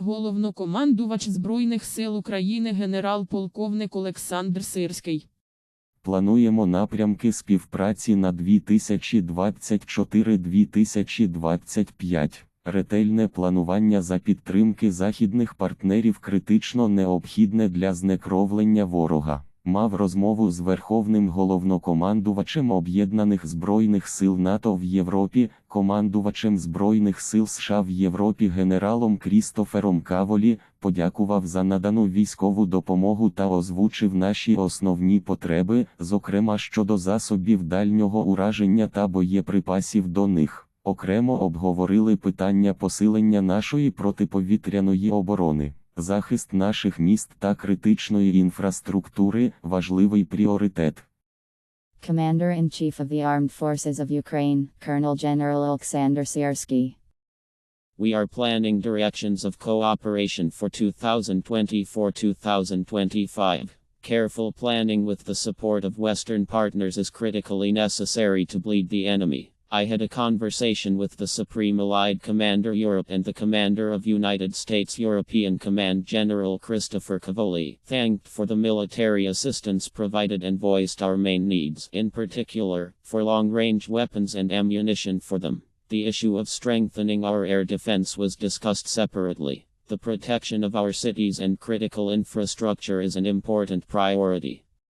Головнокомандувач Збройних сил України генерал-полковник Олександр Сирський. Плануємо напрямки співпраці на 2024-2025. Ретельне планування за підтримки західних партнерів критично необхідне для знекровлення ворога. Мав розмову з Верховним головнокомандувачем Об'єднаних Збройних сил НАТО в Європі, командувачем Збройних сил США в Європі генералом Крістофером Каволі, подякував за надану військову допомогу та озвучив наші основні потреби, зокрема щодо засобів дальнього ураження та боєприпасів до них. Окремо обговорили питання посилення нашої протиповітряної оборони. Захист наших міст та критичної інфраструктури важливий пріоритет. Commander-in-Chief of the Armed Forces of Ukraine, Colonel General Alexander Siersky. We are planning directions of cooperation for 2024 2025. Careful planning with the support of Western partners is critically necessary to bleed the enemy. I had a conversation with the Supreme Allied Commander Europe and the Commander of United States European Command General Christopher Cavoli, thanked for the military assistance provided and voiced our main needs, in particular, for long range weapons and ammunition for them. The issue of strengthening our air defense was discussed separately. The protection of our cities and critical infrastructure is an important priority.